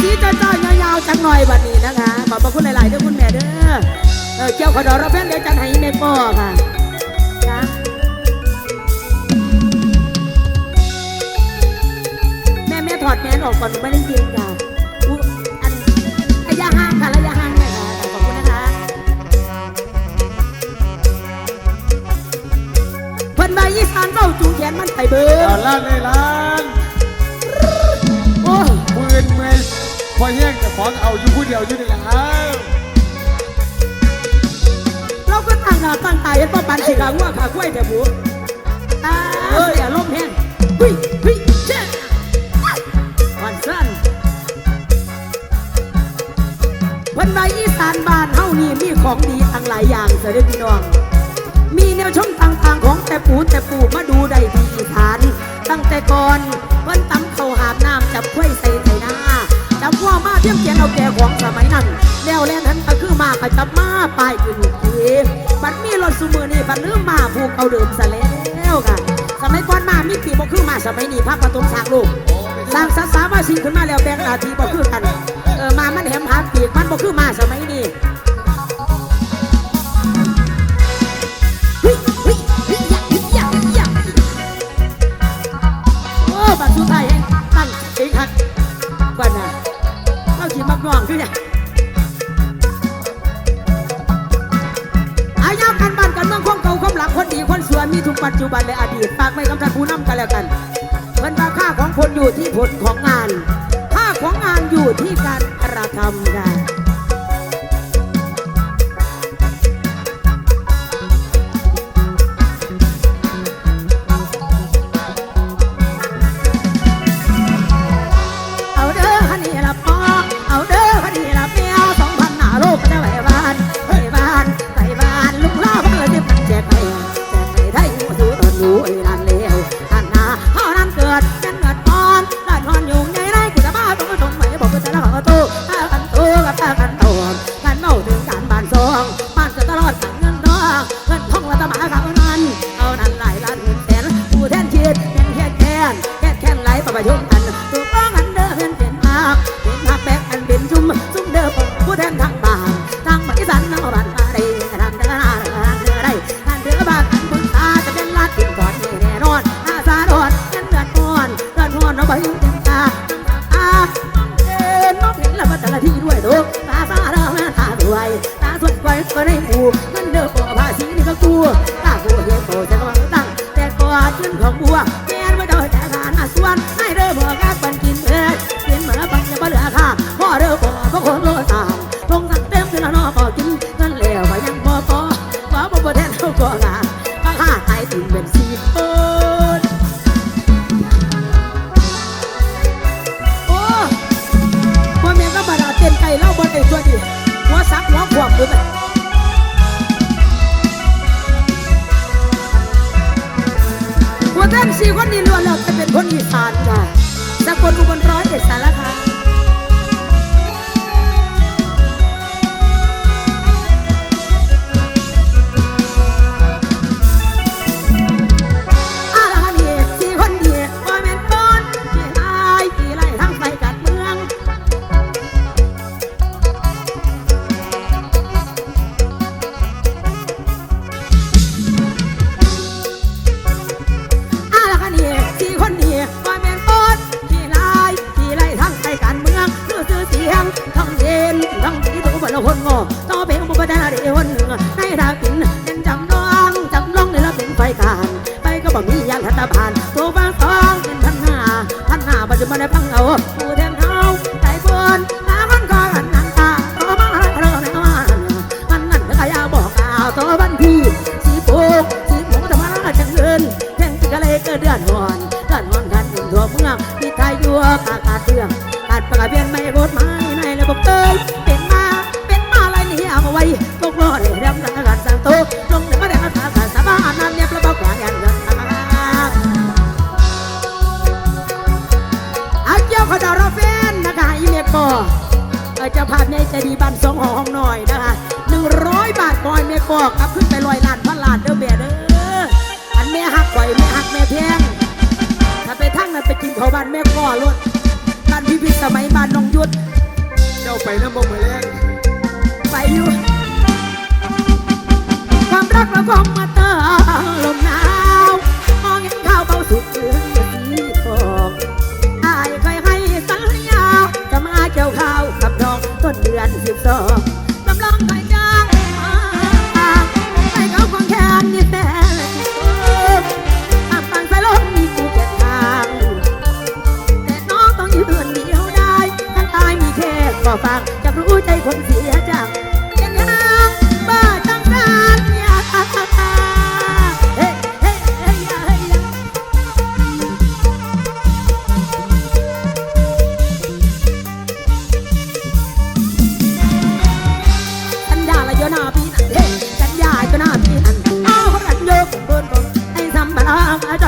สีจ้าๆยาวๆจังหน่อยบัดนี้นะคะ ขอบพระคุณหลายๆด้อคุณแม่เด้อเออเกี่ยวขอดอรับแฟนเดี๋ยวจันให้แม่ป้อค่ะแม่แม่ถอดแมสออกก่อนหนูไม่ได้ยินค่ะอุ๊ยอันระยะห่างค่ะระยะห่างหน่อยค่ะขอบคุณนะคะเพิ่นใบอีสานเบ้าจูงแขนมันไปเบิ่เองลานเลยลา พอแย่งกับขอเอาอยู่ผู้เดียวอยู่นี่แหละอ้วเราก็ตั้งหน้าตั้งตาเห็นป้าปันสิขางัวขากล้วยแต่บูตาเอ้ยอย่าล้มแห้งเฮ้ยเฮ้ยเจ้าวันสั้นเพิ่นใบอีสานบ้านเฮานี่มีของดีทั้งหลายอย่างเสด็จพี่น้อง มีแนวชมต่างๆของแต่ปูแต่ปูมาดูได้ที่อีสาน ตั้งแต่ก่อนเพิ่นตำเขาหาบน้ำจับกล้วยใส่ บว่ามาเทียมเกียนเอาแก่ของสมัยนั้นแล้วแล่นนั้นก็คือมาไปจับมาไปขึ้นทีบัดมีรถซูมือนี่บัดลืมมาผูกเอาเดิมซะแล้วค่ะสมัยก่อนมามีปีบ่คือมาสมัยนี้พักประตูสร้างลูกสร้างสาสามาสิขึ้นมาแล้วแบ่งหน้าที่บ่คือกัน ทุกปัจจุบันและอดีตฝากไม่กำทันผู้นำกันแล้วกันเงินราคาของคนอยู่ที่ผลของงาน ค่าของงานอยู่ที่การกระทำงาน เสานจ้ะสกลอุบล พันห้าปั เขาจะรอแฟนนะคะอีเมโกเจะพาพในใจดีบันสองห้องหน่อยนะคะหนึ่งร้อยบาทปอยเมโกกลับขึ้นไปลอยล้านพันล้านเด้อเบียเด้ออันแม่หักไหวแม่หักแม่แพงถ้าไปทั้งนั้นไปกินเขาบ้านแม่ก่อล้วนบ้านพิพิธสมัยบ้านน้องยุทธเจ้าไปน้ำบ่เหมือนแรงไปอยู่ความรักเระบมมาเติมลมหนาวมองเห็นข้าวเบาสุดเดือ อนสิบสอง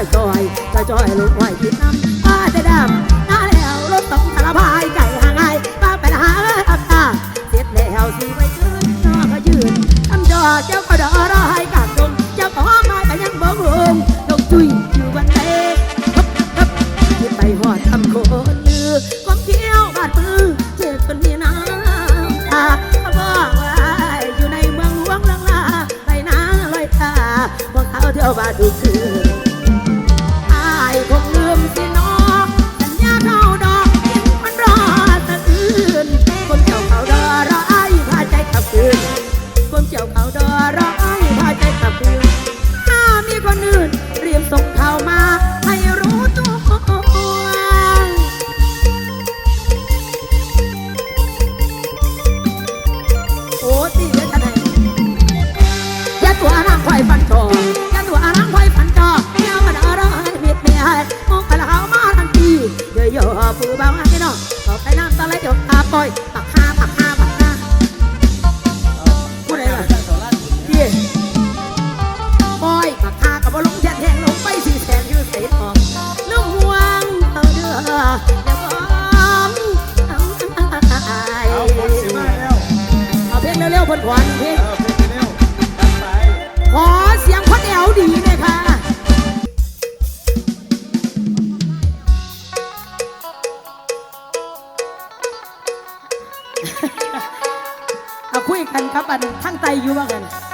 อยจอยจอยจอยลูกอ้อยคิดน้ำตาจะดำตาแล้วรถต้องสารพายไก่ห่างไงตาไปหาตาตาเจ็บแล้วสีไปตื้นนอก็ยืนทำจอเจ้าก็ดอรอให้กัดตรงเจ้าก็มาแต่ยังบ่งงตรงจุยอยู่วันเต้ฮับฮับคิดไปหอดทำโคนยือความเที่ยวบาดมือเจ็บเป็นมีน้ำตาบอกวอยู่ในเมืองหลวงลังลาไปน้าลอยตาพวกเขาเที่ยวบาดดูคื Juberin.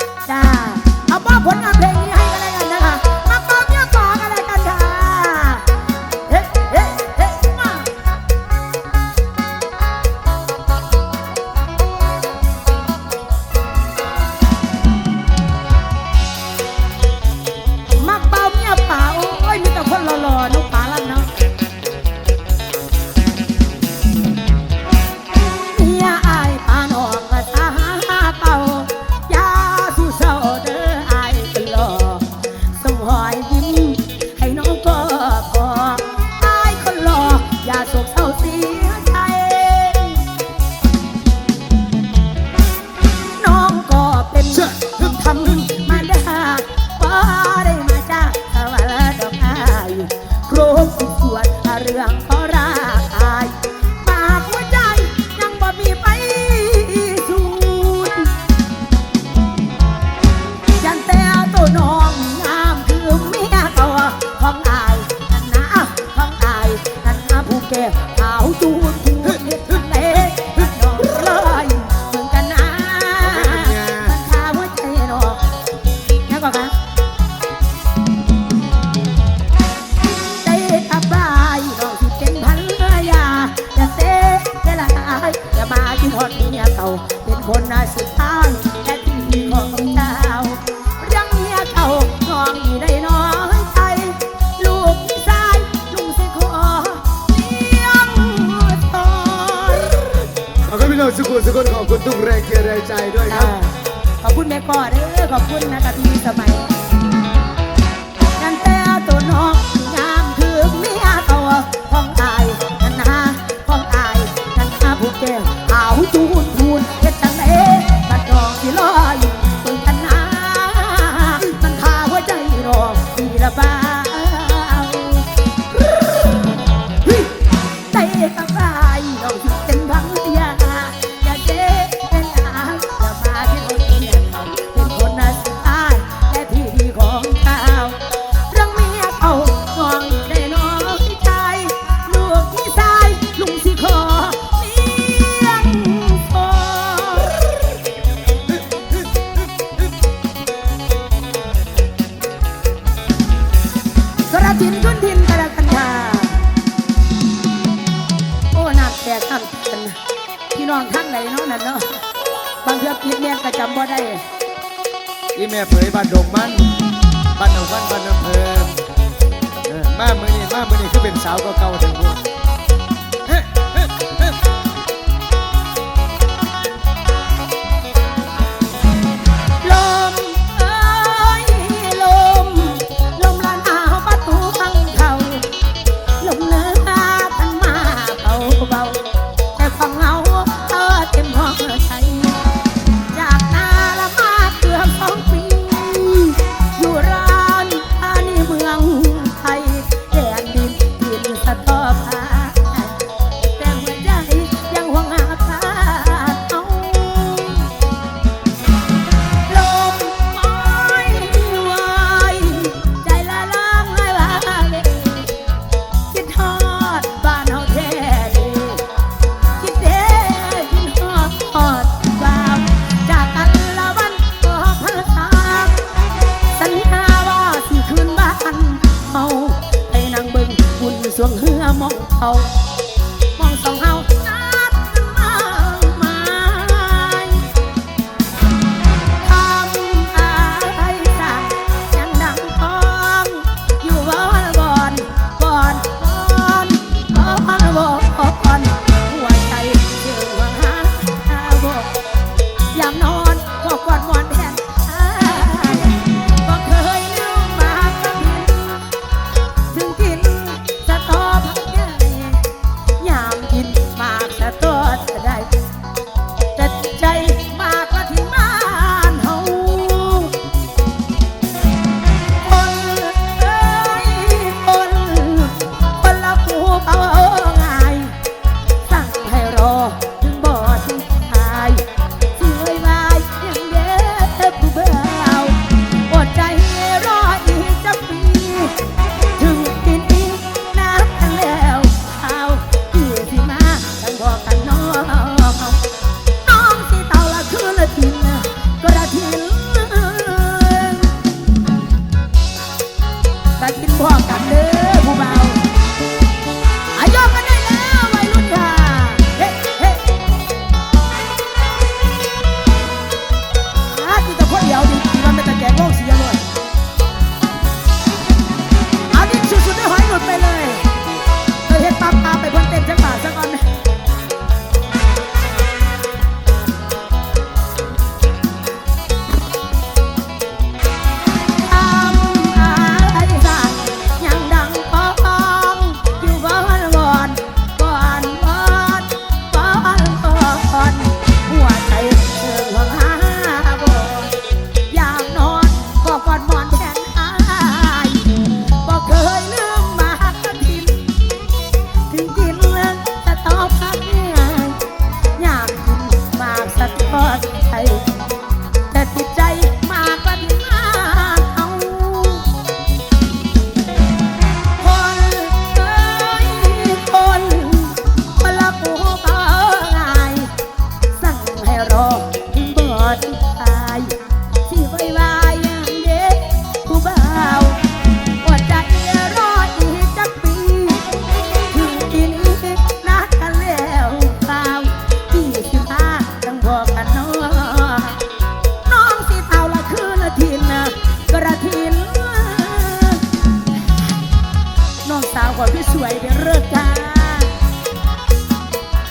้องสาวของพี่สวยเดี๋ยวเลิกกัน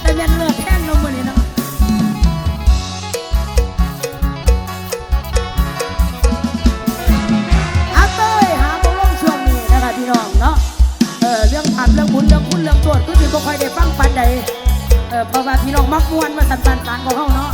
แต่ยันเลิกแท่นลงมนี้ยนะอาเต้ยหาบงลงช่วงนี้นะคะพี่น้องเนาะ เออเรื่องผับเรื่องบุญเรื่องคุณเรื่องตรวจก็ถือบ่ค่อยได้ฟังปันใดเออเพราะว่าพี่น้องมักมวนมาสันปันต่างของเขาเนาะ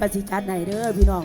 กสิจัดไหนเด้อพี่น้อง